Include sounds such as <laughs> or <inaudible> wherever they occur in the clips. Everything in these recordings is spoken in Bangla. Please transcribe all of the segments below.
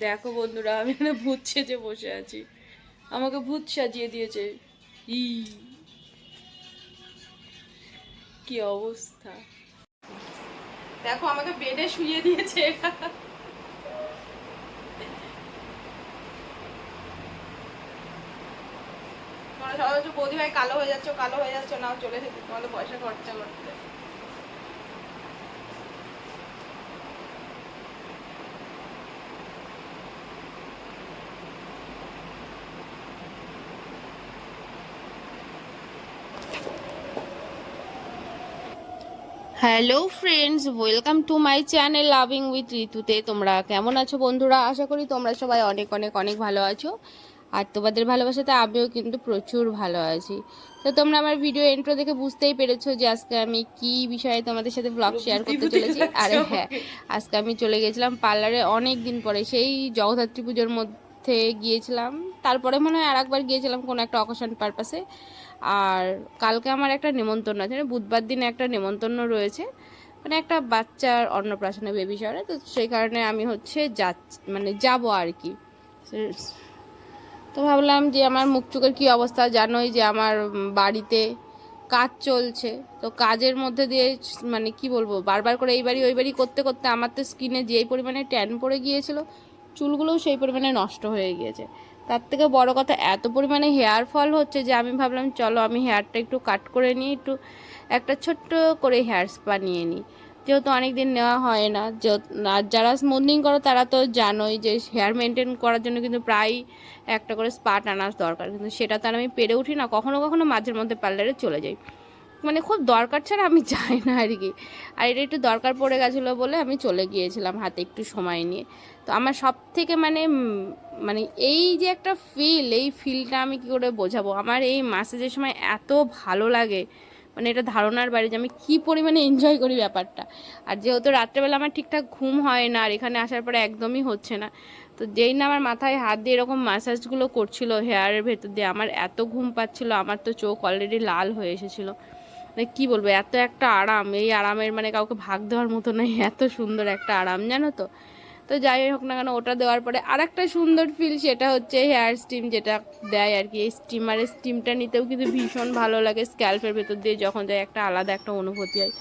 দেখো বন্ধুরা, আমি এখানে ভূত সেজে বসে আছি। আমাকে ভূত সাজিয়ে দিয়েছে। ই। কি অবস্থা? দেখো, আমাকে বেডে শুয়ে দিয়েছে। সবাই বৌদি ভাই কালো হয়ে যাচ্ছ, কালো হয়ে যাচ্ছ, নাও চলে এসেছি। তোমাদের পয়সা খরচা করতে। Hello friends welcome to my channel loving with ঋতুতে তোমরা কেমন আছো বন্ধুরা? আশা করি তোমরা সবাই অনেক অনেক অনেক ভালো আছো। আর তোমাদের ভালোবাসাতে আমিও কিন্তু প্রচুর ভালো আছি। তো তোমরা আমার ভিডিও এন্ট্রো দেখে বুঝতেই পেরেছ যে আজকে আমি কি বিষয়ে তোমাদের সাথে ব্লগ শেয়ার করতে চলেছি। আরে হ্যাঁ আজকে আমি চলে গেছিলাম পার্লারে অনেক দিন পরে। সেই জগদ্ধাত্রী পুজোর মধ্যে গিয়েছিলাম। তারপরে মনে হয় আর একবার গিয়েছিলাম কোনো একটা অকেশন পারপাসে আর কালকে আমার একটা নেমন্তন্ন আছে মানে বুধবার দিনে একটা নেমন্তন্ন রয়েছে। মানে একটা বাচ্চার অন্নপ্রাশনে বেবি শহরে তো সেই কারণে আমি হচ্ছে যা মানে যাব আর কি। তো ভাবলাম যে আমার মুখ চোখের কী অবস্থা? জানোই যে আমার বাড়িতে কাজ চলছে। তো কাজের মধ্যে দিয়ে মানে কি বলব, বারবার করে এই বাড়ি ওই বাড়ি করতে করতে আমার তো স্কিনে যেই পরিমাণে ট্যান পড়ে গিয়েছিল, চুলগুলোও সেই পরিমাণে নষ্ট হয়ে গিয়েছে। তার থেকে বড় কথা, এত পরিমাণে হেয়ার ফল হচ্ছে যে আমি ভাবলাম, চলো আমি হেয়ারটা একটু কাট করে নিই, একটু, একটা ছোট্ট করে হেয়ার স্পা নিয়ে নিই। যেহেতু অনেক দিন নেওয়া হয় না আর যারা স্মুথনিং করো তারা তো জানোই যে হেয়ার মেনটেন করার জন্য কিন্তু প্রায় একটা করে স্পা টানার দরকার। কিন্তু সেটা তো আর আমি পেরে উঠি না, কখনো কখনো মাঝের মধ্যে পার্লারে চলে যাই। মানে খুব দরকার ছাড়া আমি যাই না আর কি। আর এটা একটু দরকার পড়ে গেছিল বলে আমি চলে গিয়েছিলাম হাতে একটু সময় নিয়ে। তো আমার সব থেকে মানে মানে এই যে একটা ফিল এই ফিলটা আমি কি করে বোঝাবো? আমার এই মাসেজের সময় এত ভালো লাগে। মানে এটা ধারণার বাইরে যে আমি কী পরিমাণে এনজয় করি ব্যাপারটা। আর যেহেতু রাত্রেবেলা আমার ঠিকঠাক ঘুম হয় না আর এখানে আসার পরে একদমই হচ্ছে না। তো যেই না আমার মাথায় হাত দিয়ে এরকম মাসাজগুলো করছিল হেয়ারের ভেতর দিয়ে, আমার এত ঘুম পাচ্ছিল, আমার তো চোখ অলরেডি লাল হয়ে এসেছিল। মানে কী বলব, এত একটা আরাম, এই আরামের মানে কাউকে ভাগ দেওয়ার মতো নয়, <laughs> এত সুন্দর একটা আরাম, জানো তো? তো যাই হোক না কেন, ওটা দেওয়ার পরে আর একটা সুন্দর ফিল সেটা হচ্ছে হেয়ার স্টিম যেটা দেয় আর কি, এই স্টিমারের স্টিমটা নিতেও কিন্তু ভীষণ ভালো লাগে স্ক্যাল্পের ভেতর দিয়ে যখন যায় একটা আলাদা একটা অনুভূতি হয়।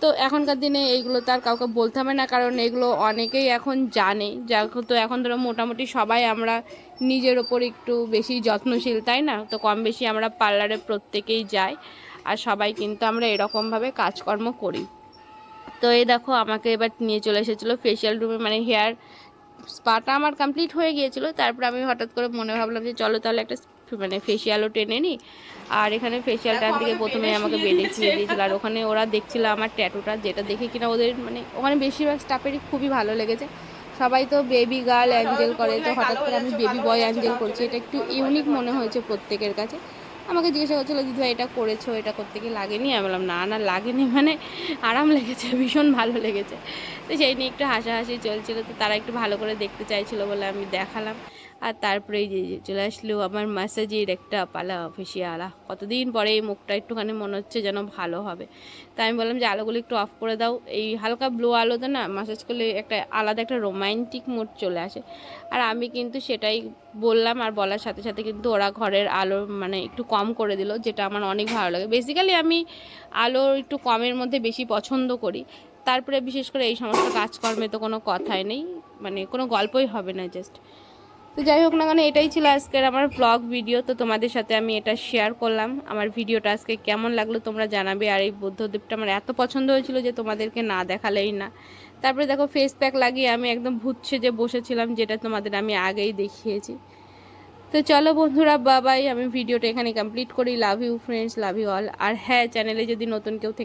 তো এখনকার দিনে এইগুলো তার কাউকে বলতে হবে না, কারণ এগুলো অনেকেই এখন জানে যা তো এখন ধরো মোটামুটি সবাই আমরা নিজের ওপর একটু বেশি যত্নশীল, তাই না? তো কম বেশি আমরা পার্লারে প্রত্যেকেই যাই। আর সবাই কিন্তু আমরা এরকমভাবে কাজকর্ম করি। তো এই দেখো আমাকে এবার নিয়ে চলে এসেছিল ফেশিয়াল রুমে মানে হেয়ার স্পাটা আমার কমপ্লিট হয়ে গিয়েছিল। তারপর আমি হঠাৎ করে মনে ভাবলাম যে চলো তাহলে একটা মানে ফেশিয়ালও টেনে নিই আর এখানে ফেশিয়াল টান থেকে প্রথমে আমাকে বেডে শুয়ে দিয়েছিল। আর ওখানে ওরা দেখছিল আমার ট্যাটুটা যেটা দেখে কিনা ওদের মানে ওখানে বেশিরভাগ স্টাফেরই খুবই ভালো লেগেছে। সবাই তো বেবি গার্ল অ্যাঞ্জেল করে তো হঠাৎ করে আমি বেবি বয় অ্যাঞ্জেল করছি। এটা একটু ইউনিক মনে হয়েছে প্রত্যেকের কাছে। আমাকে জিজ্ঞাসা করছিল, দিদি ভাই এটা করেছ, এটা করতে কি লাগেনি? আমি বললাম, না না, লাগেনি মানে আরাম লেগেছে, ভীষণ ভালো লেগেছে। তো সেই নিয়ে একটু হাসাহাসি চলছিল, তো তারা একটু ভালো করে দেখতে চাইছিলো বলে আমি দেখালাম। আর তারপরে যে চলে আসলো আমার ম্যাসাজের একটা পালা ফেসিয়ালা কতদিন পরে এই মুখটা একটুখানি মনে হচ্ছে যেন ভালো হবে। তাই আমি বললাম যে, আলোগুলো একটু অফ করে দাও। এই হালকা ব্লু আলোতে না ম্যাসাজ করলে একটা আলাদা একটা রোমান্টিক মুড চলে আসে। আর আমি কিন্তু সেটাই বললাম আর বলার সাথে সাথে কিন্তু ওরা ঘরের আলো মানে একটু কম করে দিল, যেটা আমার অনেক ভালো লাগে। বেসিক্যালি আমি আলো একটু কমের মধ্যে বেশি পছন্দ করি। তারপরে বিশেষ করে এই সমস্ত কাজকর্মে তো কোনো কথাই নেই। মানে কোনো গল্পই হবে না জাস্ট তো যাই হোক না কেন, এটাই ছিল আজকের আমার ব্লগ ভিডিও তো তোমাদের সাথে আমি এটা শেয়ার করলাম। আমার ভিডিওটা আজকে কেমন লাগল তোমরা জানাবে। আর এই বুদ্ধদেবটা আমার এত পছন্দ হয়েছিল যে তোমাদেরকে না দেখালেই না। তারপরে দেখো ফেস প্যাক লাগিয়ে আমি একদম ভূত যে বসেছিলাম, যেটা তোমাদের আমি আগেই দেখিয়েছি। তো চলো বন্ধুরা বাবাই আমি ভিডিওটা এখানে কমপ্লিট করি। Love you friends love you all আর হ্যাঁ চ্যানেলে যদি নতুন কেউ থেকে